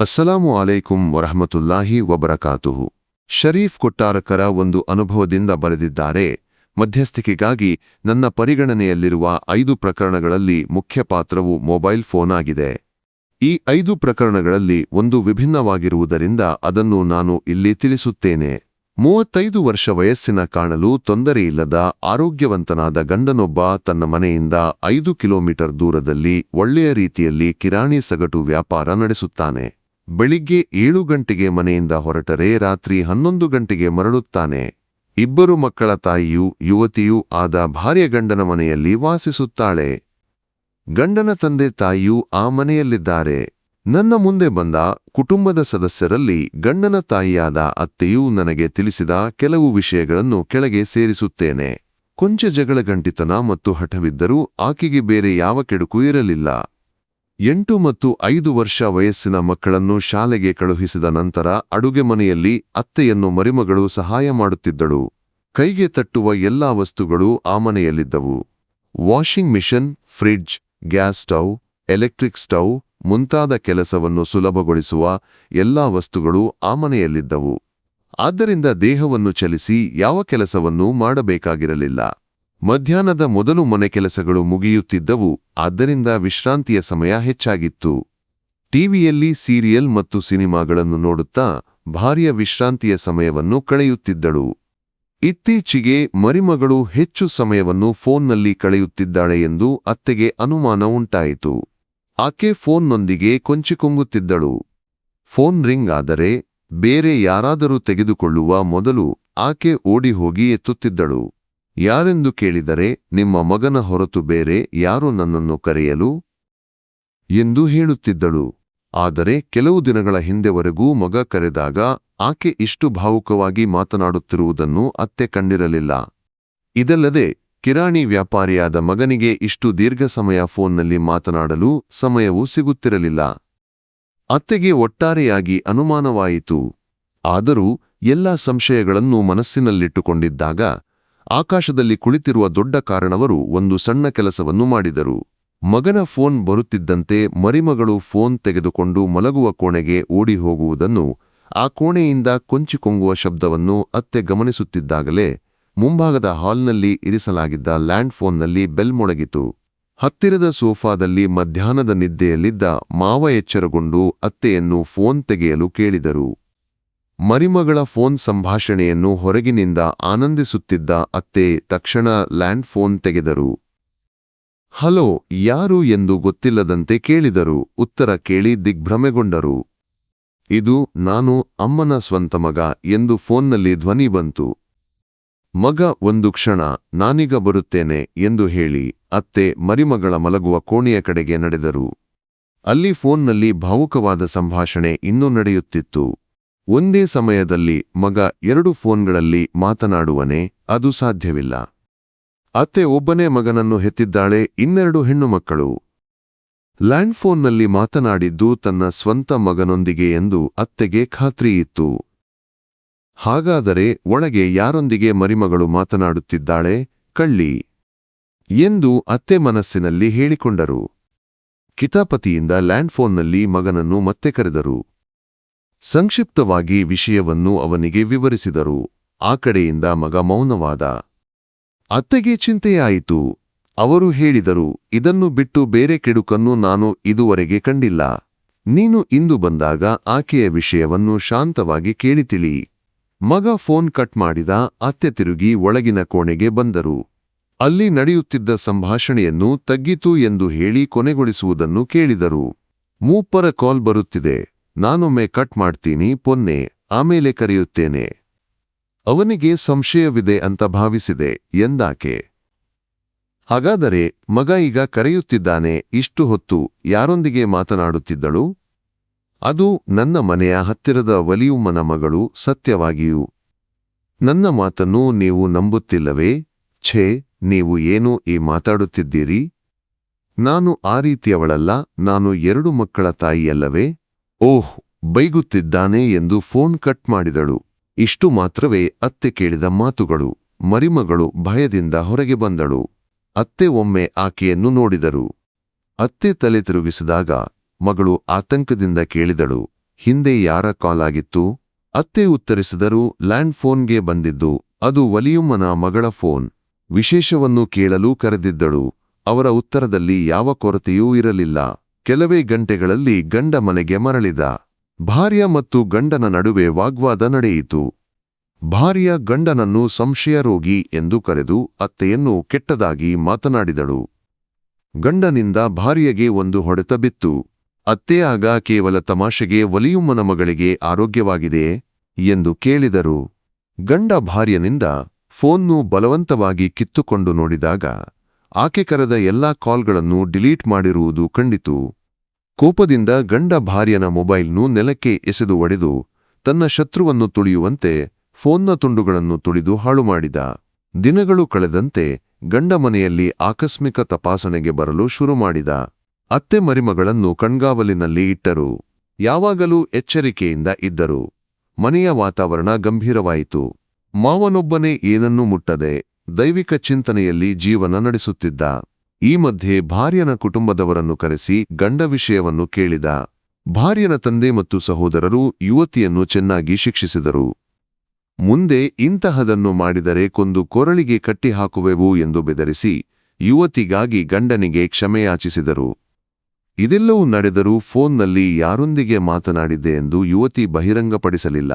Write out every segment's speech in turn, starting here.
ಅಸ್ಸಲಾಮು ಅಲೈಕುಂ ವರಹಮತುಲ್ಲಾಹಿ ವಬರಕಾತುಹು. ಶರೀಫ್ ಕೊಟ್ಟಾರಕರ ಒಂದು ಅನುಭವದಿಂದ ಬರೆದಿದ್ದಾರೆ, ಮಧ್ಯಸ್ಥಿಕೆಗಾಗಿ ನನ್ನ ಪರಿಗಣನೆಯಲ್ಲಿರುವ ಐದು ಪ್ರಕರಣಗಳಲ್ಲಿ ಮುಖ್ಯ ಪಾತ್ರವು ಮೊಬೈಲ್ ಫೋನ್ ಆಗಿದೆ. ಈ ಐದು ಪ್ರಕರಣಗಳಲ್ಲಿ ಒಂದು ವಿಭಿನ್ನವಾಗಿರುವುದರಿಂದ ಅದನ್ನು ನಾನು ಇಲ್ಲಿ ತಿಳಿಸುತ್ತೇನೆ. ಮೂವತ್ತೈದು ವರ್ಷ ವಯಸ್ಸಿನ ಕಾಣಲು ತೊಂದರೆಯಿಲ್ಲದ ಆರೋಗ್ಯವಂತನಾದ ಗಂಡನೊಬ್ಬ ತನ್ನ ಮನೆಯಿಂದ ಐದು ಕಿಲೋಮೀಟರ್ ದೂರದಲ್ಲಿ ಒಳ್ಳೆಯ ರೀತಿಯಲ್ಲಿ ಕಿರಾಣಿ ಸಗಟು ವ್ಯಾಪಾರ ನಡೆಸುತ್ತಾನೆ. ಬೆಳಿಗ್ಗೆ ಏಳು ಗಂಟೆಗೆ ಮನೆಯಿಂದ ಹೊರಟರೆ ರಾತ್ರಿ ಹನ್ನೊಂದು ಗಂಟೆಗೆ ಮರಳುತ್ತಾನೆ. ಇಬ್ಬರು ಮಕ್ಕಳ ತಾಯಿಯೂ ಯುವತಿಯೂ ಆದ ಭಾರ್ಯ ಗಂಡನ ಮನೆಯಲ್ಲಿ ವಾಸಿಸುತ್ತಾಳೆ. ಗಂಡನ ತಂದೆ ತಾಯಿಯೂ ಆ ಮನೆಯಲ್ಲಿದ್ದಾರೆ. ನನ್ನ ಮುಂದೆ ಬಂದ ಕುಟುಂಬದ ಸದಸ್ಯರಲ್ಲಿ ಗಂಡನ ತಾಯಿಯಾದ ಅತ್ತೆಯೂ ನನಗೆ ತಿಳಿಸಿದ ಕೆಲವು ವಿಷಯಗಳನ್ನು ಕೆಳಗೆ ಸೇರಿಸುತ್ತೇನೆ. ಕೊಂಚ ಜಗಳಗಂಟಿತನ ಮತ್ತು ಹಠವಿದ್ದರೂ ಆಕೆಗೆ ಬೇರೆ ಯಾವ ಕೆಡುಕು ಇರಲಿಲ್ಲ. ಎಂಟು ಮತ್ತು ಐದು ವರ್ಷ ವಯಸ್ಸಿನ ಮಕ್ಕಳನ್ನು ಶಾಲೆಗೆ ಕಳುಹಿಸಿದ ನಂತರ ಅಡುಗೆ ಮನೆಯಲ್ಲಿ ಅತ್ತೆಯನ್ನು ಮರಿಮಗಳು ಸಹಾಯ ಮಾಡುತ್ತಿದ್ದಳು. ಕೈಗೆ ತಟ್ಟುವ ಎಲ್ಲಾ ವಸ್ತುಗಳು ಆ ಮನೆಯಲ್ಲಿದ್ದವು. Washing machine, fridge, gas stove, electric stove ಮುಂತಾದ ಕೆಲಸವನ್ನು ಸುಲಭಗೊಳಿಸುವ ಎಲ್ಲಾ ವಸ್ತುಗಳು ಆ ಮನೆಯಲ್ಲಿದ್ದವು. ಆದ್ದರಿಂದ ದೇಹವನ್ನು ಚಲಿಸಿ ಯಾವ ಕೆಲಸವನ್ನೂ ಮಾಡಬೇಕಾಗಿರಲಿಲ್ಲ. ಮಧ್ಯಾಹ್ನದ ಮೊದಲು ಮನೆ ಕೆಲಸಗಳು ಮುಗಿಯುತ್ತಿದ್ದವು, ಆದ್ದರಿಂದ ವಿಶ್ರಾಂತಿಯ ಸಮಯ ಹೆಚ್ಚಾಗಿತ್ತು. ಟಿವಿಯಲ್ಲಿ ಸೀರಿಯಲ್ ಮತ್ತು ಸಿನಿಮಾಗಳನ್ನು ನೋಡುತ್ತಾ ಭಾರ್ಯ ವಿಶ್ರಾಂತಿಯ ಸಮಯವನ್ನು ಕಳೆಯುತ್ತಿದ್ದಳು. ಇತ್ತೀಚೆಗೆ ಮರಿಮಗಳು ಹೆಚ್ಚು ಸಮಯವನ್ನು ಫೋನ್ನಲ್ಲಿ ಕಳೆಯುತ್ತಿದ್ದಾಳೆ ಎಂದು ಅತ್ತೆಗೆ ಅನುಮಾನ ಉಂಟಾಯಿತು. ಆಕೆ ಫೋನ್ನೊಂದಿಗೆ ಕೊಂಚಿಕೊಂಗುತ್ತಿದ್ದಳು. ಫೋನ್ ರಿಂಗ್ ಆದರೆ ಬೇರೆ ಯಾರಾದರೂ ತೆಗೆದುಕೊಳ್ಳುವ ಮೊದಲು ಆಕೆ ಓಡಿ ಹೋಗಿ ಎತ್ತುತ್ತಿದ್ದಳು. ಯಾರೆಂದು ಕೇಳಿದರೆ ನಿಮ್ಮ ಮಗನ ಹೊರತು ಬೇರೆ ಯಾರು ನನ್ನನ್ನು ಕರೆಯಲು? ಎಂದು ಹೇಳುತ್ತಿದ್ದಳು. ಆದರೆ ಕೆಲವು ದಿನಗಳ ಹಿಂದೆವರೆಗೂ ಮಗ ಕರೆದಾಗ ಆಕೆ ಇಷ್ಟು ಭಾವುಕವಾಗಿ ಮಾತನಾಡುತ್ತಿರುವುದನ್ನು ಅತ್ತೆ ಕಂಡಿರಲಿಲ್ಲ. ಇದಲ್ಲದೆ, ಕಿರಾಣಿ ವ್ಯಾಪಾರಿಯಾದ ಮಗನಿಗೆ ಇಷ್ಟು ದೀರ್ಘ ಸಮಯ ಫೋನ್ನಲ್ಲಿ ಮಾತನಾಡಲು ಸಮಯವೂ ಸಿಗುತ್ತಿರಲಿಲ್ಲ. ಅತ್ತೆಗೆ ಒಟ್ಟಾರೆಯಾಗಿ ಅನುಮಾನವಾಯಿತು. ಆದರೂ, ಎಲ್ಲ ಸಂಶಯಗಳನ್ನು ಮನಸ್ಸಿನಲ್ಲಿಟ್ಟುಕೊಂಡಿದ್ದಾಗ ಆಕಾಶದಲ್ಲಿ ಕುಳಿತಿರುವ ದೊಡ್ಡ ಕಾರಣವರು ಒಂದು ಸಣ್ಣ ಕೆಲಸವನ್ನು ಮಾಡಿದರು. ಮಗನ ಫೋನ್ ಬರುತ್ತಿದ್ದಂತೆ ಮರಿಮಗಳು ಫೋನ್ ತೆಗೆದುಕೊಂಡು ಮಲಗುವ ಕೋಣೆಗೆ ಓಡಿ ಹೋಗುವುದನ್ನು ಆ ಕೋಣೆಯಿಂದ ಕೊಂಚಿಕೊಂಗುವ ಶಬ್ದವನ್ನು ಅತ್ತೆ ಗಮನಿಸುತ್ತಿದ್ದಾಗಲೇ ಮುಂಭಾಗದ ಹಾಲ್ನಲ್ಲಿ ಇರಿಸಲಾಗಿದ್ದ ಲ್ಯಾಂಡ್ ಫೋನ್ನಲ್ಲಿ ಬೆಲ್ ಮೊಳಗಿತು. ಹತ್ತಿರದ ಸೋಫಾದಲ್ಲಿ ಮಧ್ಯಾಹ್ನದ ನಿದ್ದೆಯಲ್ಲಿದ್ದ ಮಾವ ಎಚ್ಚರಗೊಂಡು ಅತ್ತೆಯನ್ನು ಫೋನ್ ತೆಗೆಯಲು ಕೇಳಿದರು. ಮರಿಮಗಳ ಫೋನ್ ಸಂಭಾಷಣೆಯನ್ನು ಹೊರಗಿನಿಂದ ಆನಂದಿಸುತ್ತಿದ್ದ ಅತ್ತೆ ತಕ್ಷಣ ಲ್ಯಾಂಡ್ ಫೋನ್ ತೆಗೆದರು. ಹಲೋ, ಯಾರು ಎಂದು ಗೊತ್ತಿಲ್ಲದಂತೆ ಕೇಳಿದರು, ಉತ್ತರ ಕೇಳಿ ದಿಗ್ಭ್ರಮೆಗೊಂಡರು. ಇದು ನಾನು, ಅಮ್ಮನ ಸ್ವಂತ ಮಗ, ಎಂದು ಫೋನ್ನಲ್ಲಿ ಧ್ವನಿ ಬಂತು. ಮಗ, ಒಂದು ಕ್ಷಣ, ನಾನೀಗ ಬರುತ್ತೇನೆ, ಎಂದು ಹೇಳಿ ಅತ್ತೆ ಮರಿಮಗಳ ಮಲಗುವ ಕೋಣೆಯ ಕಡೆಗೆ ನಡೆದರು. ಅಲ್ಲಿ ಫೋನ್ನಲ್ಲಿ ಭಾವುಕವಾದ ಸಂಭಾಷಣೆ ಇನ್ನೂ ನಡೆಯುತ್ತಿತ್ತು. ಒಂದೇ ಸಮಯದಲ್ಲಿ ಮಗ ಎರಡು ಫೋನ್ಗಳಲ್ಲಿ ಮಾತನಾಡುವನೆ ಅದು ಸಾಧ್ಯವಿಲ್ಲ. ಅತ್ತೆ ಒಬ್ಬನೇ ಮಗನನ್ನು ಹೆತ್ತಿದ್ದಾಳೆ, ಇನ್ನೆರಡು ಹೆಣ್ಣು ಮಕ್ಕಳು. ಲ್ಯಾಂಡ್ ಮಾತನಾಡಿದ್ದು ತನ್ನ ಸ್ವಂತ ಮಗನೊಂದಿಗೆ ಎಂದು ಅತ್ತೆಗೆ ಖಾತ್ರಿಯಿತ್ತು ಹಾಗಾದರೆ ಒಳಗೆ ಯಾರೊಂದಿಗೆ ಮರಿಮಗಳು ಮಾತನಾಡುತ್ತಿದ್ದಾಳೆ, ಕಳ್ಳಿ. ಎಂದು ಅತ್ತೆ ಮನಸ್ಸಿನಲ್ಲಿ ಹೇಳಿಕೊಂಡರು. ಕಿತಾಪತಿಯಿಂದ ಲ್ಯಾಂಡ್ ಫೋನ್ನಲ್ಲಿ ಮಗನನ್ನು ಮತ್ತೆ ಕರೆದರು. ಸಂಕ್ಷಿಪ್ತವಾಗಿ ವಿಷಯವನ್ನು ಅವನಿಗೆ ವಿವರಿಸಿದರು. ಆ ಕಡೆಯಿಂದ ಮಗ ಮೌನವಾದ. ಅತ್ತೆಗೆ ಚಿಂತೆಯಾಯಿತು. ಅವರು ಹೇಳಿದರು, ಇದನ್ನು ಬಿಟ್ಟು ಬೇರೆ ಕೆಡುಕನ್ನು ನಾನು ಇದುವರೆಗೆ ಕಂಡಿಲ್ಲ. ನೀನು ಇಂದು ಬಂದಾಗ ಆಕೆಯ ವಿಷಯವನ್ನು ಶಾಂತವಾಗಿ ಕೇಳಿತಿಳಿ. ಮಗ ಫೋನ್ ಕಟ್ ಮಾಡಿದ, ಅತ್ತೆ ತಿರುಗಿ ಒಳಗಿನ ಕೋಣೆಗೆ ಬಂದರು. ಅಲ್ಲಿ ನಡೆಯುತ್ತಿದ್ದ ಸಂಭಾಷಣೆಯನ್ನು ತಗ್ಗಿತು ಎಂದು ಹೇಳಿ ಕೊನೆಗೊಳಿಸುವುದನ್ನು ಕೇಳಿದರು. ಮೂಪ್ಪರ ಕಾಲ್ ಬರುತ್ತಿದೆ. ನಾನೊಮ್ಮೆ ಕಟ್ ಮಾಡ್ತೀನಿ, ಪೊನ್ನೆ, ಆಮೇಲೆ ಕರೆಯುತ್ತೇನೆ. ಅವನಿಗೆ ಸಂಶಯವಿದೆ ಅಂತ ಭಾವಿಸಿದೆ, ಎಂದಾಕೆ? ಹಾಗಾದರೆ, ಮಗ ಈಗ ಕರೆಯುತ್ತಿದ್ದಾನೆ, ಇಷ್ಟು ಹೊತ್ತು ಯಾರೊಂದಿಗೆ ಮಾತನಾಡುತ್ತಿದ್ದಳು? ಅದು ನನ್ನ ಮನೆಯ ಹತ್ತಿರದ ವಲಿಯುಮ್ಮನ ಮಗಳು, ಸತ್ಯವಾಗಿಯೂ. ನನ್ನ ಮಾತನ್ನು ನೀವು ನಂಬುತ್ತಿಲ್ಲವೇ? ಛೇ, ನೀವು ಏನು ಈ ಮಾತಾಡುತ್ತಿದ್ದೀರಿ? ನಾನು ಆ ರೀತಿಯವಳಲ್ಲ, ನಾನು ಎರಡು ಮಕ್ಕಳ ತಾಯಿಯಲ್ಲವೇ? ಓಹ್, ಬೈಗುತ್ತಿದ್ದಾನೆ ಎಂದು ಫೋನ್ ಕಟ್ ಮಾಡಿದಳು. ಇಷ್ಟು ಮಾತ್ರವೇ ಅತ್ತೆ ಕೇಳಿದ ಮಾತುಗಳು. ಮರಿಮಗಳು ಭಯದಿಂದ ಹೊರಗೆ ಬಂದಳು. ಅತ್ತೆ ಒಮ್ಮೆ ಆಕೆಯನ್ನು ನೋಡಿದರು. ಅತ್ತೆ ತಲೆ ತಿರುಗಿಸಿದಾಗ ಮಗಳು ಆತಂಕದಿಂದ ಕೇಳಿದಳು. ಹಿಂದೆ ಯಾರ ಕಾಲ್ ಆಗಿತ್ತು? ಅತ್ತೆ ಉತ್ತರಿಸಿದರೂ, ಲ್ಯಾಂಡ್ ಫೋನ್ಗೆ ಬಂದಿದ್ದು, ಅದು ವಲಿಯುಮ್ಮನ ಮಗಳ ಫೋನ್. ವಿಶೇಷವನ್ನು ಕೇಳಲು ಕರೆದಿದ್ದಳು. ಅವರ ಉತ್ತರದಲ್ಲಿ ಯಾವ ಕೊರತೆಯೂ ಇರಲಿಲ್ಲ. ಕೆಲವೇ ಗಂಟೆಗಳಲ್ಲಿ ಗಂಡ ಮನೆಗೆ ಮರಳಿದ. ಭಾರ್ಯ ಮತ್ತು ಗಂಡನ ನಡುವೆ ವಾಗ್ವಾದ ನಡೆಯಿತು. ಭಾರ್ಯ ಗಂಡನನ್ನು ಸಂಶಯರೋಗಿ ಎಂದು ಕರೆದು ಅತ್ತೆಯನ್ನು ಕೆಟ್ಟದಾಗಿ ಮಾತನಾಡಿದಳು. ಗಂಡನಿಂದ ಭಾರ್ಯಗೆ ಒಂದು ಹೊಡೆತ ಬಿತ್ತು. ಅತ್ತೆ ಆಗ ಕೇವಲ ತಮಾಷೆಗೆ ಒಲಿಯುಮ್ಮನ ಮಗಳಿಗೆ ಆರೋಗ್ಯವಾಗಿದೆ ಎಂದು ಕೇಳಿದರು. ಗಂಡ ಭಾರ್ಯನಿಂದ ಫೋನ್ನು ಬಲವಂತವಾಗಿ ಕಿತ್ತುಕೊಂಡು ನೋಡಿದಾಗ ಆಕೆ ಕರೆದ ಎಲ್ಲಾ ಕಾಲ್ಗಳನ್ನು ಡಿಲೀಟ್ ಮಾಡಿರುವುದು ಕಂಡಿತು. ಕೋಪದಿಂದ ಗಂಡ ಭಾರ್ಯನ ಮೊಬೈಲ್ನು ನೆಲಕ್ಕೆ ಎಸೆದು ಒಡೆದು ತನ್ನ ಶತ್ರುವನ್ನು ತುಳಿಯುವಂತೆ ಫೋನ್ನ ತುಂಡುಗಳನ್ನು ತುಳಿದು ಹಾಳು ಮಾಡಿದ. ದಿನಗಳು ಕಳೆದಂತೆ ಗಂಡ ಮನೆಯಲ್ಲಿ ಆಕಸ್ಮಿಕ ತಪಾಸಣೆಗೆ ಬರಲು ಶುರು ಮಾಡಿದ. ಅತ್ತೆ ಮರಿಮಗಳನ್ನು ಕಣ್ಗಾವಲಿನಲ್ಲಿ ಇಟ್ಟರು. ಯಾವಾಗಲೂ ಎಚ್ಚರಿಕೆಯಿಂದ ಇದ್ದರು. ಮನೆಯ ವಾತಾವರಣ ಗಂಭೀರವಾಯಿತು. ಮಾವನೊಬ್ಬನೇ ಏನನ್ನೂ ಮುಟ್ಟದೆ ದೈವಿಕ ಚಿಂತನೆಯಲ್ಲಿ ಜೀವನ ನಡೆಸುತ್ತಿದ್ದ. ಈ ಮಧ್ಯೆ ಭಾರ್ಯನ ಕುಟುಂಬದವರನ್ನು ಕರೆಸಿ ಗಂಡ ವಿಷಯವನ್ನು ಕೇಳಿದ. ಭಾರ್ಯನ ತಂದೆ ಮತ್ತು ಸಹೋದರರು ಯುವತಿಯನ್ನು ಚೆನ್ನಾಗಿ ಶಿಕ್ಷಿಸಿದರು. ಮುಂದೆ ಇಂತಹದನ್ನು ಮಾಡಿದರೆ ಕೊಂದು ಕೊರಳಿಗೆ ಕಟ್ಟಿಹಾಕುವೆವು ಎಂದು ಬೆದರಿಸಿ ಯುವತಿಗಾಗಿ ಗಂಡನಿಗೆ ಕ್ಷಮೆಯಾಚಿಸಿದರು. ಇದೆಲ್ಲವೂ ನಡೆದರೂ ಫೋನ್ನಲ್ಲಿ ಯಾರೊಂದಿಗೆ ಮಾತನಾಡಿದ್ದೆ ಎಂದು ಯುವತಿ ಬಹಿರಂಗಪಡಿಸಲಿಲ್ಲ.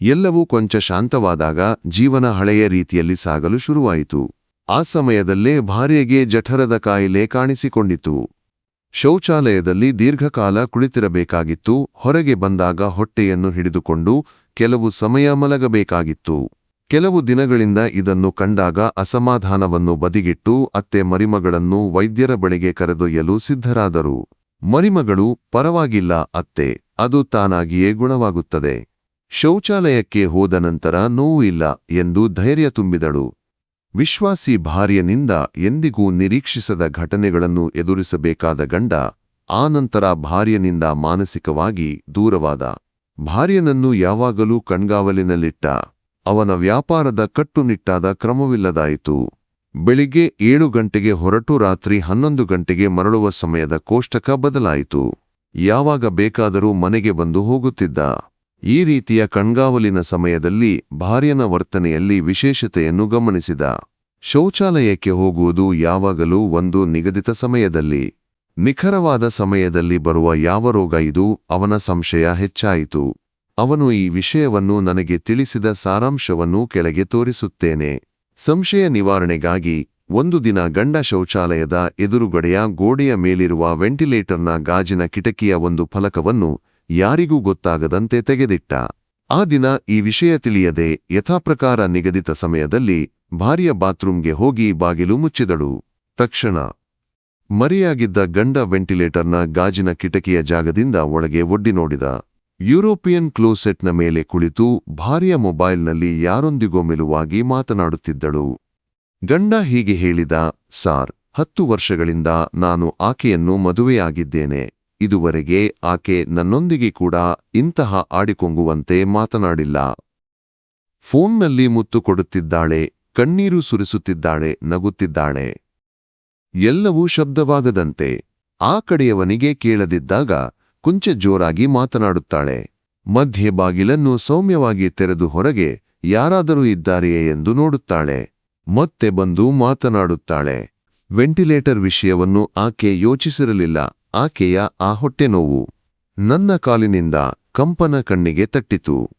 ಎಲ್ಲವೂ ಕೊಂಚ ಶಾಂತವಾದಾಗ ಜೀವನ ಹಳೆಯ ರೀತಿಯಲ್ಲಿ ಸಾಗಲು ಶುರುವಾಯಿತು. ಆ ಸಮಯದಲ್ಲೇ ಭಾರ್ಯೆಗೆ ಜಠರದ ಕಾಯಿಲೆ ಕಾಣಿಸಿಕೊಂಡಿತು. ಶೌಚಾಲಯದಲ್ಲಿ ದೀರ್ಘಕಾಲ ಕುಳಿತಿರಬೇಕಾಗಿತ್ತು. ಹೊರಗೆ ಬಂದಾಗ ಹೊಟ್ಟೆಯನ್ನು ಹಿಡಿದುಕೊಂಡು ಕೆಲವು ಸಮಯ ಮಲಗಬೇಕಾಗಿತ್ತು. ಕೆಲವು ದಿನಗಳಿಂದ ಇದನ್ನು ಕಂಡಾಗ ಅಸಮಾಧಾನವನ್ನು ಬದಿಗಿಟ್ಟು ಅತ್ತೆ ಮರಿಮಗಳನ್ನು ವೈದ್ಯರ ಬಳಿಗೆ ಕರೆದೊಯ್ಯಲು ಸಿದ್ಧರಾದರು. ಮರಿಮಗಳು, ಪರವಾಗಿಲ್ಲ ಅತ್ತೆ, ಅದು ತಾನಾಗಿಯೇ ಗುಣವಾಗುತ್ತದೆ. ಶೌಚಾಲಯಕ್ಕೆ ಹೋದ ನಂತರ ನೋವು ಇಲ್ಲ ಎಂದು ಧೈರ್ಯ ತುಂಬಿದಳು. ವಿಶ್ವಾಸಿ ಭಾರ್ಯನಿಂದ ಎಂದಿಗೂ ನಿರೀಕ್ಷಿಸದ ಘಟನೆಗಳನ್ನು ಎದುರಿಸಬೇಕಾದ ಗಂಡ ಆನಂತರ ನಂತರ ಭಾರ್ಯನಿಂದ ಮಾನಸಿಕವಾಗಿ ದೂರವಾದ. ಭಾರ್ಯನನ್ನು ಯಾವಾಗಲೂ ಕಣ್ಗಾವಲಿನಲ್ಲಿಟ್ಟ. ಅವನ ವ್ಯಾಪಾರದ ಕಟ್ಟುನಿಟ್ಟಾದ ಕ್ರಮವಿಲ್ಲದಾಯಿತು. ಬೆಳಿಗ್ಗೆ ಏಳು ಗಂಟೆಗೆ ಹೊರಟು ರಾತ್ರಿ ಹನ್ನೊಂದು ಗಂಟೆಗೆ ಮರಳುವ ಸಮಯದ ಕೋಷ್ಟಕ ಬದಲಾಯಿತು. ಯಾವಾಗ ಬೇಕಾದರೂ ಮನೆಗೆ ಬಂದು ಹೋಗುತ್ತಿದ್ದ. ಈ ರೀತಿಯ ಕಣ್ಗಾವಲಿನ ಸಮಯದಲ್ಲಿ ಭಾರ್ಯನ ವರ್ತನೆಯಲ್ಲಿ ವಿಶೇಷತೆಯನ್ನು ಗಮನಿಸಿದ. ಶೌಚಾಲಯಕ್ಕೆ ಹೋಗುವುದು ಯಾವಾಗಲೂ ಒಂದು ನಿಗದಿತ ಸಮಯದಲ್ಲಿ. ನಿಖರವಾದ ಸಮಯದಲ್ಲಿ ಬರುವ ಯಾವ ರೋಗ ಇದು ಅವನ ಸಂಶಯ ಹೆಚ್ಚಾಯಿತು. ಅವನು ಈ ವಿಷಯವನ್ನು ನನಗೆ ತಿಳಿಸಿದ ಸಾರಾಂಶವನ್ನು ಕೆಳಗೆ ತೋರಿಸುತ್ತೇನೆ. ಸಂಶಯ ನಿವಾರಣೆಗಾಗಿ ಒಂದು ದಿನ ಗಂಡ ಶೌಚಾಲಯದ ಎದುರುಗಡೆಯ ಗೋಡೆಯ ಮೇಲಿರುವ ವೆಂಟಿಲೇಟರ್ನ ಗಾಜಿನ ಕಿಟಕಿಯ ಒಂದು ಫಲಕವನ್ನು ಯಾರಿಗೂ ಗೊತ್ತಾಗದಂತೆ ತೆಗೆದಿಟ್ಟ. ಆ ದಿನ ಈ ವಿಷಯ ತಿಳಿಯದೆ ಯಥಾಪ್ರಕಾರ ನಿಗದಿತ ಸಮಯದಲ್ಲಿ ಭಾರ್ಯ ಬಾತ್ರೂಮ್ಗೆ ಹೋಗಿ ಬಾಗಿಲು ಮುಚ್ಚಿದಳು. ತಕ್ಷಣ ಮರೆಯಾಗಿದ್ದ ಗಂಡ ವೆಂಟಿಲೇಟರ್ನ ಗಾಜಿನ ಕಿಟಕಿಯ ಜಾಗದಿಂದ ಒಳಗೆ ಒಡ್ಡಿ ನೋಡಿದ. ಯುರೋಪಿಯನ್ ಕ್ಲೋಸೆಟ್ನ ಮೇಲೆ ಕುಳಿತು ಭಾರ್ಯ ಮೊಬೈಲ್ನಲ್ಲಿ ಯಾರೊಂದಿಗೋ ಮೆಲುವಾಗಿ ಮಾತನಾಡುತ್ತಿದ್ದಳು. ಗಂಡ ಹೀಗೆ ಹೇಳಿದ, ಸಾರ್, ಹತ್ತು ವರ್ಷಗಳಿಂದ ನಾನು ಆಕೆಯನ್ನು ಮದುವೆಯಾಗಿದ್ದೇನೆ. ಇದುವರೆಗೆ ಆಕೆ ನನ್ನೊಂದಿಗೆ ಕೂಡ ಇಂತಹ ಆಡಿಕೊಂಗುವಂತೆ ಮಾತನಾಡಿಲ್ಲ. ಫೋನ್ನಲ್ಲಿ ಮುತ್ತು ಕೊಡುತ್ತಿದ್ದಾಳೆ, ಕಣ್ಣೀರು ಸುರಿಸುತ್ತಿದ್ದಾಳೆ, ನಗುತ್ತಿದ್ದಾಳೆ. ಎಲ್ಲವೂ ಶಬ್ದವಾಗದಂತೆ. ಆ ಕಡೆಯವನಿಗೆ ಕೇಳದಿದ್ದಾಗ ಕುಂಚ ಜೋರಾಗಿ ಮಾತನಾಡುತ್ತಾಳೆ. ಮಧ್ಯೆ ಬಾಗಿಲನ್ನು ಸೌಮ್ಯವಾಗಿ ತೆರೆದು ಹೊರಗೆ ಯಾರಾದರೂ ಇದ್ದಾರೆಯೇ ಎಂದು ನೋಡುತ್ತಾಳೆ. ಮತ್ತೆ ಬಂದು ಮಾತನಾಡುತ್ತಾಳೆ. ವೆಂಟಿಲೇಟರ್ ವಿಷಯವನ್ನು ಆಕೆ ಯೋಚಿಸಿರಲಿಲ್ಲ. ಆಕೆಯ ಆ ಹೊಟ್ಟೆ ನೋವು. ನನ್ನ ಕಾಲಿನಿಂದ ಕಂಪನ ಕಣ್ಣಿಗೆ ತಟ್ಟಿತು.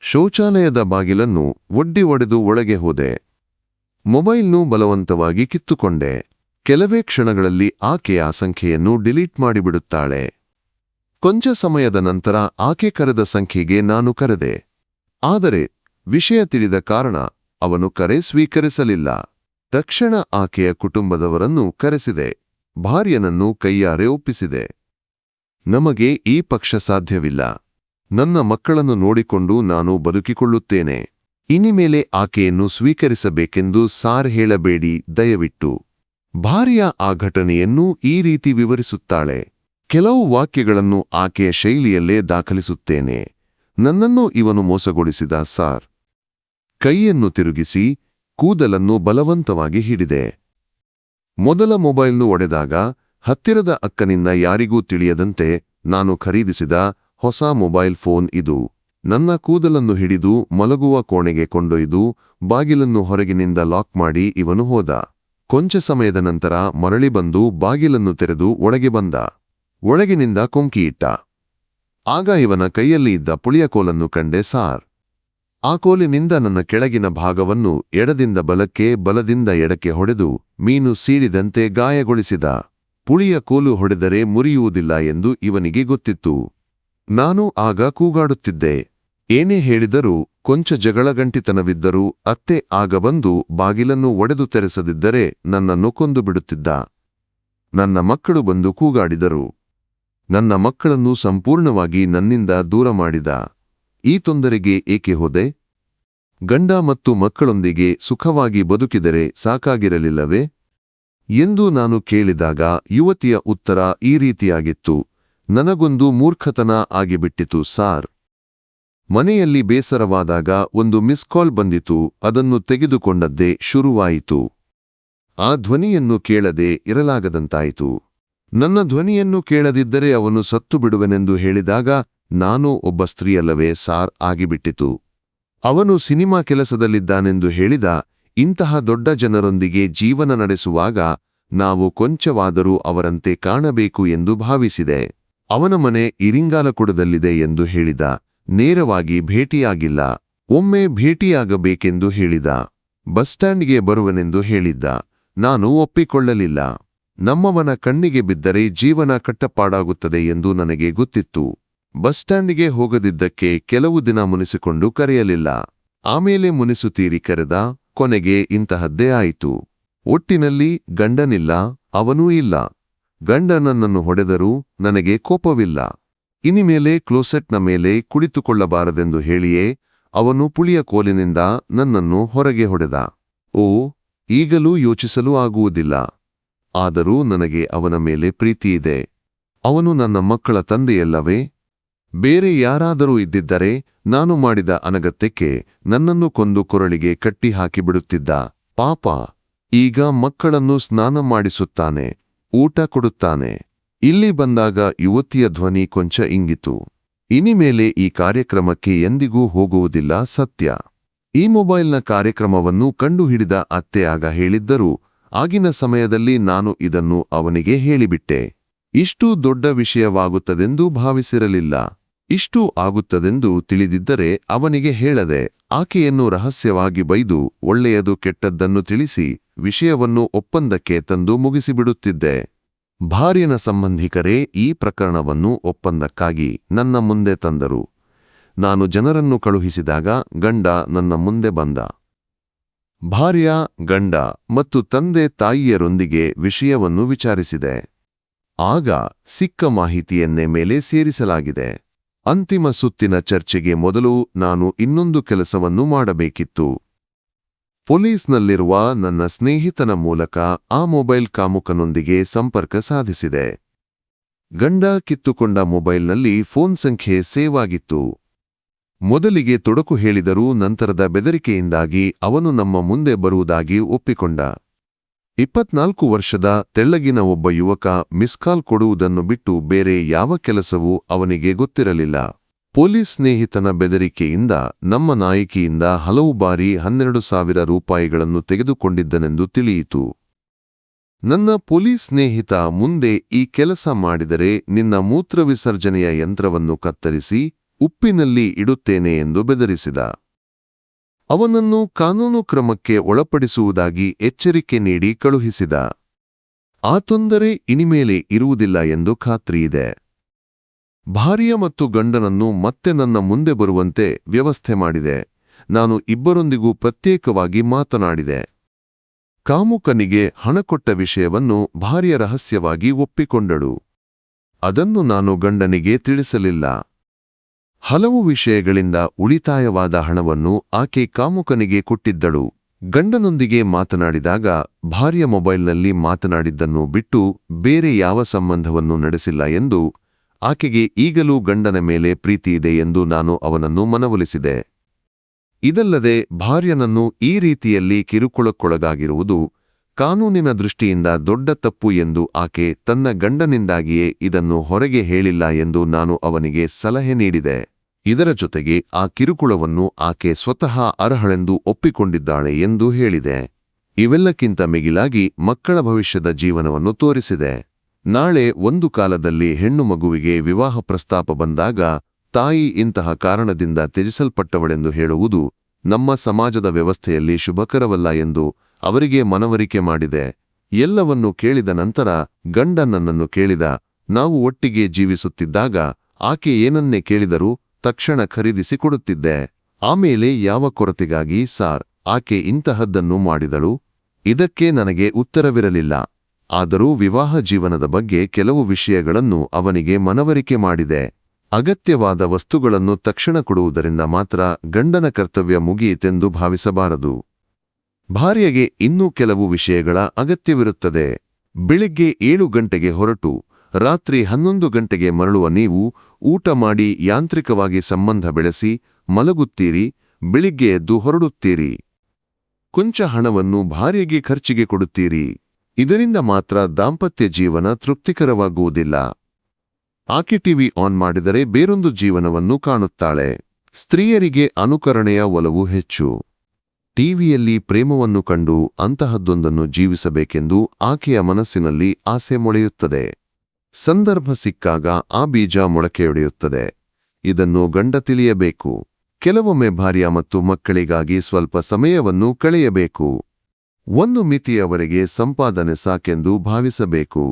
ಶೌಚಾಲಯದ ಬಾಗಿಲನ್ನು ಒಡ್ಡಿ ಒಡೆದು ಒಳಗೆ ಹೋದೆ. ಮೊಬೈಲ್ನು ಬಲವಂತವಾಗಿ ಕಿತ್ತುಕೊಂಡೆ. ಕೆಲವೇ ಕ್ಷಣಗಳಲ್ಲಿ ಆಕೆಯ ಸಂಖ್ಯೆಯನ್ನು ಡಿಲೀಟ್ ಮಾಡಿಬಿಡುತ್ತಾಳೆ. ಕೊಂಚ ಸಮಯದ ನಂತರ ಆಕೆ ಕರೆದ ಸಂಖ್ಯೆಗೆ ನಾನು ಕರೆದೆ. ಆದರೆ ವಿಷಯ ತಿಳಿದ ಕಾರಣ ಅವನು ಕರೆ ಸ್ವೀಕರಿಸಲಿಲ್ಲ. ತಕ್ಷಣ ಆಕೆಯ ಕುಟುಂಬದವರನ್ನು ಕರೆಸಿದೆ. ಭಾರ್ಯನನ್ನು ಕೈಯಾರೆ ಒಪ್ಪಿಸಿದೆ. ನಮಗೆ ಈ ಪಕ್ಷ ಸಾಧ್ಯವಿಲ್ಲ. ನನ್ನ ಮಕ್ಕಳನ್ನು ನೋಡಿಕೊಂಡು ನಾನು ಬದುಕಿಕೊಳ್ಳುತ್ತೇನೆ. ಇನಿಮೇಲೆ ಆಕೆಯನ್ನು ಸ್ವೀಕರಿಸಬೇಕೆಂದು ಸಾರ್ ಹೇಳಬೇಡಿ, ದಯವಿಟ್ಟು. ಭಾರ್ಯ ಆ ಘಟನೆಯನ್ನು ಈ ರೀತಿ ವಿವರಿಸುತ್ತಾಳೆ. ಕೆಲವು ವಾಕ್ಯಗಳನ್ನು ಆಕೆಯ ಶೈಲಿಯಲ್ಲೇ ದಾಖಲಿಸುತ್ತೇನೆ. ನನ್ನನ್ನು ಇವನು ಮೋಸಗೊಳಿಸಿದ ಸಾರ್. ಕೈಯನ್ನು ತಿರುಗಿಸಿ, ಕೂದಲನ್ನು ಬಲವಂತವಾಗಿ ಹಿಡಿದೆ. ಮೊದಲ ಮೊಬೈಲ್ನು ಒಡೆದಾಗ ಹತ್ತಿರದ ಅಕ್ಕನಿಂದ ಯಾರಿಗೂ ತಿಳಿಯದಂತೆ ನಾನು ಖರೀದಿಸಿದ ಹೊಸ ಮೊಬೈಲ್ ಫೋನ್ ಇದು. ನನ್ನ ಕೂದಲನ್ನು ಹಿಡಿದು ಮಲಗುವ ಕೋಣೆಗೆ ಕೊಂಡೊಯ್ದು ಬಾಗಿಲನ್ನು ಹೊರಗಿನಿಂದ ಲಾಕ್ ಮಾಡಿ ಇವನು ಹೋದ. ಕೊಂಚ ಸಮಯದ ನಂತರ ಮರಳಿ ಬಂದು ಬಾಗಿಲನ್ನು ತೆರೆದು ಒಳಗೆ ಬಂದ. ಒಳಗಿನಿಂದ ಕೊಂಕಿಯಿಟ್ಟ ಆಗ ಇವನ ಕೈಯಲ್ಲಿ ಇದ್ದ ಪುಳಿಯ ಕೋಲನ್ನು ಕಂಡೆ ಸಾರ್. ಆ ಕೋಲಿನಿಂದ ನನ್ನ ಕೆಳಗಿನ ಭಾಗವನ್ನು ಎಡದಿಂದ ಬಲಕ್ಕೆ, ಬಲದಿಂದ ಎಡಕ್ಕೆ ಹೊಡೆದು ಮೀನು ಸೀಳಿದಂತೆ ಗಾಯಗೊಳಿಸಿದ. ಪುಳಿಯ ಕೋಲು ಹೊಡೆದರೆ ಮುರಿಯುವುದಿಲ್ಲ ಎಂದು ಇವನಿಗೆ ಗೊತ್ತಿತ್ತು. ನಾನು ಆಗ ಕೂಗಾಡುತ್ತಿದ್ದೆ. ಏನೇ ಹೇಳಿದರೂ ಕೊಂಚ ಜಗಳಗಂಟಿತನವಿದ್ದರೂ ಅತ್ತೆ ಆಗ ಬಂದು ಬಾಗಿಲನ್ನು ಒಡೆದು ತೆರೆಸದಿದ್ದರೆ ನನ್ನನ್ನು ಕೊಂದು ಬಿಡುತ್ತಿದ್ದ. ನನ್ನ ಮಕ್ಕಳು ಬಂದು ಕೂಗಾಡಿದರು. ನನ್ನ ಮಕ್ಕಳನ್ನು ಸಂಪೂರ್ಣವಾಗಿ ನನ್ನಿಂದ ದೂರ ಮಾಡಿದ. ಈ ತೊಂದರೆಗೆ ಏಕೆ ಹೋದೆ? ಗಂಡ ಮತ್ತು ಮಕ್ಕಳೊಂದಿಗೆ ಸುಖವಾಗಿ ಬದುಕಿದರೆ ಸಾಕಾಗಿರಲಿಲ್ಲವೇ? ಎಂದು ನಾನು ಕೇಳಿದಾಗ ಯುವತಿಯ ಉತ್ತರ ಈ ರೀತಿಯಾಗಿತ್ತು, ನನಗೊಂದು ಮೂರ್ಖತನ ಆಗಿಬಿಟ್ಟಿತು, ಸಾರ್. ಮನೆಯಲ್ಲಿ ಬೇಸರವಾದಾಗ ಒಂದು ಮಿಸ್ ಕಾಲ್ ಬಂದಿತು, ಅದನ್ನು ತೆಗೆದುಕೊಂಡದ್ದೇ ಶುರುವಾಯಿತು. ಆ ಧ್ವನಿಯನ್ನು ಕೇಳದೆ ಇರಲಾಗದಂತಾಯಿತು. ನನ್ನ ಧ್ವನಿಯನ್ನು ಕೇಳದಿದ್ದರೆ ಅವನು ಸತ್ತು ಬಿಡುವನೆಂದು ಹೇಳಿದಾಗ ನಾನು ಒಬ್ಬ ಸ್ತ್ರೀಯಲ್ಲವೇ ಸಾರ್ ಆಗಿಬಿಟ್ಟಿತು. ಅವನು ಸಿನಿಮಾ ಕೆಲಸದಲ್ಲಿದ್ದಾನೆಂದು ಹೇಳಿದ ಇಂತಹ ದೊಡ್ಡ ಜನರೊಂದಿಗೆ ಜೀವನ ನಡೆಸುವಾಗ ನಾವು ಕೊಂಚವಾದರೂ ಅವರಂತೆ ಕಾಣಬೇಕು ಎಂದು ಭಾವಿಸಿದೆ. ಅವನ ಮನೆ ಇರಿಂಗಾಲಕುಡದಲ್ಲಿದೆ ಎಂದು ಹೇಳಿದ. ನೇರವಾಗಿ ಭೇಟಿಯಾಗಿಲ್ಲ. ಒಮ್ಮೆ ಭೇಟಿಯಾಗಬೇಕೆಂದು ಹೇಳಿದ. ಬಸ್ ಸ್ಟ್ಯಾಂಡ್ಗೆ ಬರುವನೆಂದು ಹೇಳಿದ್ದ. ನಾನು ಒಪ್ಪಿಕೊಳ್ಳಲಿಲ್ಲ. ನಮ್ಮವನ ಕಣ್ಣಿಗೆ ಬಿದ್ದರೆ ಜೀವನ ಕಟ್ಟಪ್ಪಾಡಾಗುತ್ತದೆ ಎಂದು ನನಗೆ ಗೊತ್ತಿತ್ತು. ಬಸ್ ಸ್ಟ್ಯಾಂಡ್ಗೆ ಹೋಗದಿದ್ದಕ್ಕೆ ಕೆಲವು ದಿನ ಮುನಿಸಿಕೊಂಡು ಕರೆಯಲಿಲ್ಲ. ಆಮೇಲೆ ಮುನಿಸುತ್ತೀರಿ ಕರೆದ, ಕೊನೆಗೆ ಇಂತಹದ್ದೇ ಆಯಿತು. ಒಟ್ಟಿನಲ್ಲಿ ಗಂಡನಿಲ್ಲ, ಅವನೂ ಇಲ್ಲ. ಗಂಡ ನನ್ನನ್ನು ಹೊಡೆದರೂ ನನಗೆ ಕೋಪವಿಲ್ಲ. ಇನಿಮೇಲೆ ಕ್ಲೋಸೆಟ್ನ ಮೇಲೆ ಕುಳಿತುಕೊಳ್ಳಬಾರದೆಂದು ಹೇಳಿಯೇ, ಅವನು ಪುಳಿಯ ಕೋಲಿನಿಂದ ನನ್ನನ್ನು ಹೊರಗೆ ಹೊಡೆದ. ಓ, ಈಗಲೂ ಯೋಚಿಸಲು ಆಗುವುದಿಲ್ಲ. ಆದರೂ ನನಗೆ ಅವನ ಮೇಲೆ ಪ್ರೀತಿಯಿದೆ. ಅವನು ನನ್ನ ಮಕ್ಕಳ ತಂದೆಯಲ್ಲವೇ? ಬೇರೆ ಯಾರಾದರೂ ಇದ್ದಿದ್ದರೆ ನಾನು ಮಾಡಿದ ಅನಗತ್ಯಕ್ಕೆ ನನ್ನನ್ನು ಕೊಂದು ಕೊರಳಿಗೆ ಕಟ್ಟಿ ಹಾಕಿಬಿಡುತ್ತಿದ್ದ ಪಾಪ. ಈಗ ಮಕ್ಕಳನ್ನು ಸ್ನಾನ ಮಾಡಿಸುತ್ತಾನೆ, ಊಟ ಕೊಡುತ್ತಾನೆ. ಇಲ್ಲಿ ಬಂದಾಗ ಯುವತಿಯ ಧ್ವನಿ ಕೊಂಚ ಇಂಗಿತು. ಇನಿಮೇಲೆ ಈ ಕಾರ್ಯಕ್ರಮಕ್ಕೆ ಎಂದಿಗೂ ಹೋಗುವುದಿಲ್ಲ ಸತ್ಯ. ಈ ಮೊಬೈಲ್ನ ಕಾರ್ಯಕ್ರಮವನ್ನು ಕಂಡುಹಿಡಿದ ಅತ್ತೆಯಾಗ ಹೇಳಿದ್ದರೂ, ಆಗಿನ ಸಮಯದಲ್ಲಿ ನಾನು ಇದನ್ನು ಅವನಿಗೆ ಹೇಳಿಬಿಟ್ಟೆ. ಇಷ್ಟು ದೊಡ್ಡ ವಿಷಯವಾಗುತ್ತದೆಂದು ಭಾವಿಸಿರಲಿಲ್ಲ. ಇಷ್ಟು ಆಗುತ್ತದೆಂದು ತಿಳಿದಿದ್ದರೆ ಅವನಿಗೆ ಹೇಳದೆ, ಆಕೆಯನ್ನು ರಹಸ್ಯವಾಗಿ ಬೈದು ಒಳ್ಳೆಯದು ಕೆಟ್ಟದ್ದನ್ನು ತಿಳಿಸಿ ವಿಷಯವನ್ನು ಒಪ್ಪಂದಕ್ಕೆ ತಂದು ಮುಗಿಸಿಬಿಡುತ್ತಿದ್ದೆ. ಭಾರ್ಯನ ಸಂಬಂಧಿಕರೇ ಈ ಪ್ರಕರಣವನ್ನು ಒಪ್ಪಂದಕ್ಕಾಗಿ ನನ್ನ ಮುಂದೆ ತಂದರು. ನಾನು ಜನರನ್ನು ಕಳುಹಿಸಿದಾಗ ಗಂಡ ನನ್ನ ಮುಂದೆ ಬಂದ. ಭಾರ್ಯ, ಗಂಡ ಮತ್ತು ತಂದೆ ತಾಯಿಯರೊಂದಿಗೆ ವಿಷಯವನ್ನು ವಿಚಾರಿಸಿದೆ. ಆಗ ಸಿಕ್ಕ ಮಾಹಿತಿಯನ್ನೇ ಮೇಲೆ ಸೇರಿಸಲಾಗಿದೆ. ಅಂತಿಮ ಸುತ್ತಿನ ಚರ್ಚೆಗೆ ಮೊದಲು ನಾನು ಇನ್ನೊಂದು ಕೆಲಸವನ್ನು ಮಾಡಬೇಕಿತ್ತು. ಪೊಲೀಸ್ನಲ್ಲಿರುವ ನನ್ನ ಸ್ನೇಹಿತನ ಮೂಲಕ ಆ ಮೊಬೈಲ್ ಕಾಮುಕನೊಂದಿಗೆ ಸಂಪರ್ಕ ಸಾಧಿಸಿದೆ. ಗಂಡ ಕಿತ್ತುಕೊಂಡ ಮೊಬೈಲ್ನಲ್ಲಿ ಫೋನ್ ಸಂಖ್ಯೆ ಸೇವ್ ಆಗಿತ್ತು ಮೊದಲಿಗೆ ತೊಡಕು ಹೇಳಿದರೂ ನಂತರದ ಬೆದರಿಕೆಯಿಂದಾಗಿ ಅವನು ನಮ್ಮ ಮುಂದೆ ಬರುವುದಾಗಿ ಒಪ್ಪಿಕೊಂಡ. ಇಪ್ಪತ್ನಾಲ್ಕು ವರ್ಷದ ತೆಳ್ಳಗಿನ ಒಬ್ಬ ಯುವಕ ಮಿಸ್ಕಾಲ್ ಕೊಡುವುದನ್ನು ಬಿಟ್ಟು ಬೇರೆ ಯಾವ ಕೆಲಸವೂ ಅವನಿಗೆ ಗೊತ್ತಿರಲಿಲ್ಲ. ಪೊಲೀಸ್ ಸ್ನೇಹಿತನ ಬೆದರಿಕೆಯಿಂದ ನಮ್ಮ ನಾಯಕಿಯಿಂದ ಹಲವು ಬಾರಿ ಹನ್ನೆರಡು ಸಾವಿರ ರೂಪಾಯಿಗಳನ್ನು ತೆಗೆದುಕೊಂಡಿದ್ದನೆಂದು ತಿಳಿಯಿತು. ನನ್ನ ಪೊಲೀಸ್ ಸ್ನೇಹಿತ ಮುಂದೆ ಈ ಕೆಲಸ ಮಾಡಿದರೆ ನಿನ್ನ ಮೂತ್ರ ವಿಸರ್ಜನೆಯ ಯಂತ್ರವನ್ನು ಕತ್ತರಿಸಿ ಉಪ್ಪಿನಲ್ಲಿ ಇಡುತ್ತೇನೆ ಎಂದು ಬೆದರಿಸಿದ. ಅವನನ್ನು ಕಾನೂನು ಕ್ರಮಕ್ಕೆ ಒಳಪಡಿಸುವುದಾಗಿ ಎಚ್ಚರಿಕೆ ನೀಡಿ ಕಳುಹಿಸಿದ. ಆ ತೊಂದರೆ ಇನಿಮೇಲೆ ಇರುವುದಿಲ್ಲ ಎಂದು ಖಾತ್ರಿಯಿದೆ. ಭಾರ್ಯ ಮತ್ತು ಗಂಡನನ್ನು ಮತ್ತೆ ನನ್ನ ಮುಂದೆ ಬರುವಂತೆ ವ್ಯವಸ್ಥೆ ಮಾಡಿದೆ. ನಾನು ಇಬ್ಬರೊಂದಿಗೂ ಪ್ರತ್ಯೇಕವಾಗಿ ಮಾತನಾಡಿದೆ. ಕಾಮುಕನಿಗೆ ಹಣ ಕೊಟ್ಟ ವಿಷಯವನ್ನು ಭಾರ್ಯ ರಹಸ್ಯವಾಗಿ ಒಪ್ಪಿಕೊಂಡಳು. ಅದನ್ನು ನಾನು ಗಂಡನಿಗೆ ತಿಳಿಸಲಿಲ್ಲ. ಹಲವು ವಿಷಯಗಳಿಂದ ಉಳಿತಾಯವಾದ ಹಣವನ್ನು ಆಕೆ ಕಾಮುಕನಿಗೆ ಕೊಟ್ಟಿದ್ದಳು. ಗಂಡನೊಂದಿಗೆ ಮಾತನಾಡಿದಾಗ ಭಾರ್ಯ ಮೊಬೈಲ್ನಲ್ಲಿ ಮಾತನಾಡಿದ್ದನ್ನು ಬಿಟ್ಟು ಬೇರೆ ಯಾವ ಸಂಬಂಧವನ್ನು ನಡೆಸಿಲ್ಲ ಎಂದು ಆಕೆಗೆ ಈಗಲೂ ಗಂಡನ ಮೇಲೆ ಪ್ರೀತಿಯಿದೆ ಎಂದು ನಾನು ಅವನನ್ನು ಮನವೊಲಿಸಿದೆ. ಇದಲ್ಲದೆ ಭಾರ್ಯನನ್ನು ಈ ರೀತಿಯಲ್ಲಿ ಕಿರುಕುಳಕ್ಕೊಳಗಾಗಿರುವುದು ಕಾನೂನಿನ ದೃಷ್ಟಿಯಿಂದ ದೊಡ್ಡ ತಪ್ಪು ಎಂದು ಆಕೆ ತನ್ನ ಗಂಡನಿಂದಾಗಿಯೇ ಇದನ್ನು ಹೊರಗೆ ಹೇಳಿಲ್ಲ ಎಂದು ನಾನು ಅವನಿಗೆ ಸಲಹೆ ನೀಡಿದೆ. ಇದರ ಜೊತೆಗೆ ಆ ಕಿರುಕುಳವನ್ನು ಆಕೆ ಸ್ವತಃ ಅರ್ಹಳೆಂದು ಒಪ್ಪಿಕೊಂಡಿದ್ದಾಳೆ ಎಂದು ಹೇಳಿದೆ. ಇವೆಲ್ಲಕ್ಕಿಂತ ಮಿಗಿಲಾಗಿ ಮಕ್ಕಳ ಭವಿಷ್ಯದ ಜೀವನವನ್ನು ತೋರಿಸಿದೆ. ನಾಳೆ ಒಂದು ಕಾಲದಲ್ಲಿ ಹೆಣ್ಣು ಮಗುವಿಗೆ ವಿವಾಹ ಪ್ರಸ್ತಾಪ ಬಂದಾಗ ತಾಯಿ ಇಂತಹ ಕಾರಣದಿಂದ ತ್ಯಜಿಸಲ್ಪಟ್ಟವಳೆಂದು ಹೇಳುವುದು ನಮ್ಮ ಸಮಾಜದ ವ್ಯವಸ್ಥೆಯಲ್ಲಿ ಶುಭಕರವಲ್ಲ ಎಂದು ಅವರಿಗೆ ಮನವರಿಕೆ ಮಾಡಿದೆ. ಎಲ್ಲವನ್ನೂ ಕೇಳಿದ ನಂತರ ಗಂಡ ನನ್ನನ್ನು ಕೇಳಿದ. ನಾವು ಒಟ್ಟಿಗೆ ಜೀವಿಸುತ್ತಿದ್ದಾಗ ಆಕೆ ಏನನ್ನೇ ಕೇಳಿದರೂ ತಕ್ಷಣ ಖರೀದಿಸಿ ಕೊಡುತ್ತಿದ್ದೆ. ಆಮೇಲೆ ಯಾವ ಕೊರತೆಗಾಗಿ ಸಾರ್, ಆಕೆ ಇಂತಹದ್ದನ್ನು ಮಾಡಿದಳು? ಇದಕ್ಕೆ ನನಗೆ ಉತ್ತರವಿರಲಿಲ್ಲ. ಆದರೂ ವಿವಾಹ ಜೀವನದ ಬಗ್ಗೆ ಕೆಲವು ವಿಷಯಗಳನ್ನು ಅವನಿಗೆ ಮನವರಿಕೆ ಮಾಡಿದೆ. ಅಗತ್ಯವಾದ ವಸ್ತುಗಳನ್ನು ತಕ್ಷಣ ಕೊಡುವುದರಿಂದ ಮಾತ್ರ ಗಂಡನ ಕರ್ತವ್ಯ ಮುಗಿಯಿತೆಂದು ಭಾವಿಸಬಾರದು. ಭಾರ್ಯೆಗೆ ಇನ್ನೂ ಕೆಲವು ವಿಷಯಗಳ ಅಗತ್ಯವಿರುತ್ತದೆ. ಬೆಳಿಗ್ಗೆ ಏಳು ಗಂಟೆಗೆ ಹೊರಟು, ರಾತ್ರಿ ಹನ್ನೊಂದು ಗಂಟೆಗೆ ಮರಳುವ ನೀವು ಊಟ ಮಾಡಿ ಯಾಂತ್ರಿಕವಾಗಿ ಸಂಬಂಧ ಬೆಳೆಸಿ, ಮಲಗುತ್ತೀರಿ, ಬೆಳಿಗ್ಗೆ ಎದ್ದು ಹೊರಡುತ್ತೀರಿ. ಕೊಂಚ ಹಣವನ್ನು ಭಾರ್ಯೆಗೆ ಖರ್ಚಿಗೆ ಕೊಡುತ್ತೀರಿ. ಇದರಿಂದ ಮಾತ್ರ ದಾಂಪತ್ಯ ಜೀವನ ತೃಪ್ತಿಕರವಾಗುವುದಿಲ್ಲ. ಆಕೆ ಟಿವಿ ಆನ್ ಮಾಡಿದರೆ ಬೇರೊಂದು ಜೀವನವನ್ನು ಕಾಣುತ್ತಾಳೆ. ಸ್ತ್ರೀಯರಿಗೆ ಅನುಕರಣೆಯ ಒಲವು ಹೆಚ್ಚು. ಟಿವಿಯಲ್ಲಿ ಪ್ರೇಮವನ್ನು ಕಂಡು ಅಂತಹದ್ದೊಂದನ್ನು ಜೀವಿಸಬೇಕೆಂದು ಆಕೆಯ ಮನಸ್ಸಿನಲ್ಲಿ ಆಸೆ ಮೊಳೆಯುತ್ತದೆ. ಸಂದರ್ಭ ಸಿಕ್ಕಾಗ ಆ ಬೀಜ ಮೊಳಕೆಯೊಡೆಯುತ್ತದೆ. ಇದನ್ನು ಗಂಡ ತಿಳಿಯಬೇಕು. ಕೆಲವೊಮ್ಮೆ ಭಾರ್ಯ ಮತ್ತು ಮಕ್ಕಳಿಗಾಗಿ ಸ್ವಲ್ಪ ಸಮಯವನ್ನು ಕಳೆಯಬೇಕು. ಒಂದು ಮಿತಿಯವರೆಗೆ ಸಂಪಾದನೆ ಸಾಕೆಂದು ಭಾವಿಸಬೇಕು.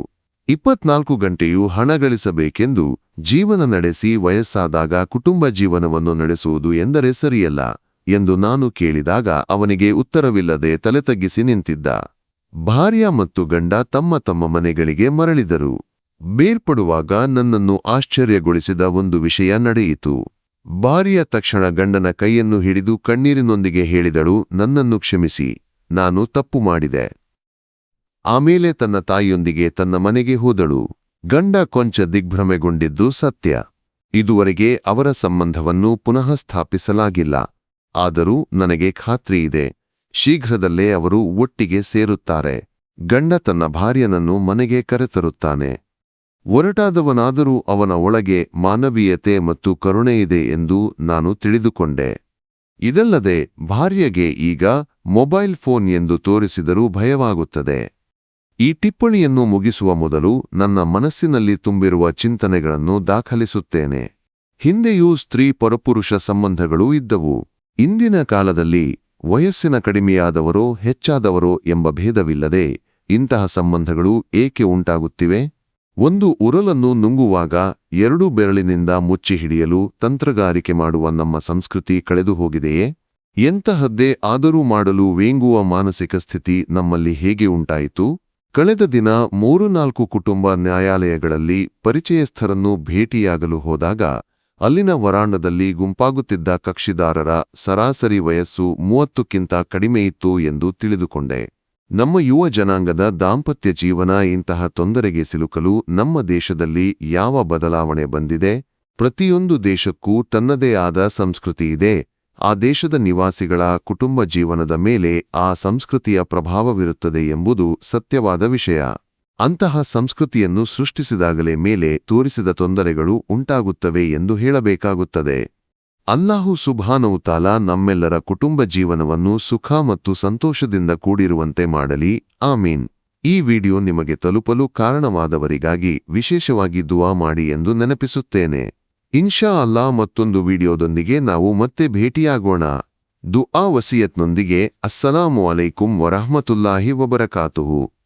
ಇಪ್ಪತ್ನಾಲ್ಕು ಗಂಟೆಯೂ ಹಣ ಗಳಿಸಬೇಕೆಂದು ಜೀವನ ನಡೆಸಿ ವಯಸ್ಸಾದಾಗ ಕುಟುಂಬ ಜೀವನವನ್ನು ನಡೆಸುವುದು ಎಂದರೆ ಸರಿಯಲ್ಲ. ಎಂದು ನಾನು ಕೇಳಿದಾಗ ಅವನಿಗೆ ಉತ್ತರವಿಲ್ಲದೆ ತಲೆತಗ್ಗಿಸಿ ನಿಂತಿದ್ದ. ಭಾರ್ಯ ಮತ್ತು ಗಂಡ ತಮ್ಮ ತಮ್ಮ ಮನೆಗಳಿಗೆ ಮರಳಿದರು. ಬೇರ್ಪಡುವಾಗ ನನ್ನನ್ನು ಆಶ್ಚರ್ಯಗೊಳಿಸಿದ ಒಂದು ವಿಷಯ ನಡೆಯಿತು. ಭಾರ್ಯ ತಕ್ಷಣ ಗಂಡನ ಕೈಯನ್ನು ಹಿಡಿದು ಕಣ್ಣೀರಿನೊಂದಿಗೆ ಹೇಳಿದಳು, ನನ್ನನ್ನು ಕ್ಷಮಿಸಿ, ನಾನು ತಪ್ಪು ಮಾಡಿದೆ. ಆಮೇಲೆ ತನ್ನ ತಾಯಿಯೊಂದಿಗೆ ತನ್ನ ಮನೆಗೆ ಹೋದಳು. ಗಂಡ ಕೊಂಚ ದಿಗ್ಭ್ರಮೆಗೊಂಡಿದ್ದು ಸತ್ಯ. ಇದುವರೆಗೆ ಅವರ ಸಂಬಂಧವನ್ನು ಪುನಃ ಸ್ಥಾಪಿಸಲಾಗಿಲ್ಲ ಆದರೂ ನನಗೆ ಖಾತ್ರಿಯಿದೆ ಶೀಘ್ರದಲ್ಲೇ ಅವರು ಒಟ್ಟಿಗೆ ಸೇರುತ್ತಾರೆ. ಗಂಡ ತನ್ನ ಭಾರ್ಯನನ್ನು ಮನೆಗೆ ಕರೆತರುತ್ತಾನೆ. ಒರಟಾದವನಾದರೂ ಅವನ ಒಳಗೆ ಮಾನವೀಯತೆ ಮತ್ತು ಕರುಣೆಯಿದೆ ಎಂದು ನಾನು ತಿಳಿದುಕೊಂಡೆ. ಇದಲ್ಲದೆ, ಭಾರ್ಯಗೆ ಈಗ ಮೊಬೈಲ್ ಫೋನ್ ಎಂದು ತೋರಿಸಿದರೂ ಭಯವಾಗುತ್ತದೆ. ಈ ಟಿಪ್ಪಣಿಯನ್ನು ಮುಗಿಸುವ ಮೊದಲು ನನ್ನ ಮನಸ್ಸಿನಲ್ಲಿ ತುಂಬಿರುವ ಚಿಂತನೆಗಳನ್ನು ದಾಖಲಿಸುತ್ತೇನೆ. ಹಿಂದೆಯೂ ಸ್ತ್ರೀ ಪರಪುರುಷ ಸಂಬಂಧಗಳೂ ಇದ್ದವು. ಇಂದಿನ ಕಾಲದಲ್ಲಿ ವಯಸ್ಸಿನ ಕಡಿಮೆಯಾದವರೋ ಹೆಚ್ಚಾದವರೋ ಎಂಬ ಭೇದವಿಲ್ಲದೆ ಇಂತಹ ಸಂಬಂಧಗಳು ಏಕೆ ಉಂಟಾಗುತ್ತಿವೆ? ಒಂದು ಉರಲನ್ನು ನುಂಗುವಾಗ ಎರಡೂ ಬೆರಳಿನಿಂದ ಮುಚ್ಚಿ ಹಿಡಿಯಲು ತಂತ್ರಗಾರಿಕೆ ಮಾಡುವ ನಮ್ಮ ಸಂಸ್ಕೃತಿ ಕಳೆದು ಹೋಗಿದೆಯೇ? ಎಂತಹದ್ದೇ ಆದರೂ ಮಾಡಲು ವೇಂಗುವ ಮಾನಸಿಕ ಸ್ಥಿತಿ ನಮ್ಮಲ್ಲಿ ಹೇಗೆ ಉಂಟಾಯಿತು? ಕಳೆದ ದಿನ ಮೂರು ನಾಲ್ಕು ಕುಟುಂಬ ನ್ಯಾಯಾಲಯಗಳಲ್ಲಿ ಪರಿಚಯಸ್ಥರನ್ನು ಭೇಟಿಯಾಗಲು ಹೋದಾಗ ಅಲ್ಲಿನ ವರಾಂಡದಲ್ಲಿ ಗುಂಪಾಗುತ್ತಿದ್ದ ಕಕ್ಷಿದಾರರ ಸರಾಸರಿ ವಯಸ್ಸು ಮೂವತ್ತಕ್ಕಿಂತ ಕಡಿಮೆಯಿತ್ತು ಎಂದು ತಿಳಿದುಕೊಂಡೆ. ನಮ್ಮ ಯುವ ಜನಾಂಗದ ದಾಂಪತ್ಯ ಜೀವನ ಇಂತಹ ತೊಂದರೆಗೆ ಸಿಲುಕಲು ನಮ್ಮ ದೇಶದಲ್ಲಿ ಯಾವ ಬದಲಾವಣೆ ಬಂದಿದೆ? ಪ್ರತಿಯೊಂದು ದೇಶಕ್ಕೂ ತನ್ನದೇ ಆದ ಸಂಸ್ಕೃತಿ ಇದೆ. ಆ ದೇಶದ ನಿವಾಸಿಗಳ ಕುಟುಂಬ ಜೀವನದ ಮೇಲೆ ಆ ಸಂಸ್ಕೃತಿಯ ಪ್ರಭಾವವಿರುತ್ತದೆ ಎಂಬುದು ಸತ್ಯವಾದ ವಿಷಯ. ಅಂತಹ ಸಂಸ್ಕೃತಿಯನ್ನು ಸೃಷ್ಟಿಸಿದಾಗಲೇ ಮೇಲೆ ತೋರಿಸಿದ ತೊಂದರೆಗಳು ಉಂಟಾಗುತ್ತವೆ ಎಂದು ಹೇಳಬೇಕಾಗುತ್ತದೆ. ಅಲ್ಲಾಹು ಸುಭಾನವುತಾಲ ನಮ್ಮೆಲ್ಲರ ಕುಟುಂಬ ಜೀವನವನ್ನು ಸುಖ ಮತ್ತು ಸಂತೋಷದಿಂದ ಕೂಡಿರುವಂತೆ ಮಾಡಲಿ. ಆಮೀನ್. ಈ ವಿಡಿಯೋ ನಿಮಗೆ ತಲುಪಲು ಕಾರಣವಾದವರಿಗಾಗಿ ವಿಶೇಷವಾಗಿ ದುವಾ ಮಾಡಿ ಎಂದು ನೆನಪಿಸುತ್ತೇನೆ. ಇನ್ಶಾ ಅಲ್ಲಾ ಮತ್ತೊಂದು ವಿಡಿಯೋದೊಂದಿಗೆ ನಾವು ಮತ್ತೆ ಭೇಟಿಯಾಗೋಣ. ದುಆ ವಸಿಯತ್ನೊಂದಿಗೆ ಅಸ್ಸಲಾಮು ಅಲೈಕುಂ ವರಹಮತುಲ್ಲಾಹಿ ವಬರಕಾತುಹು.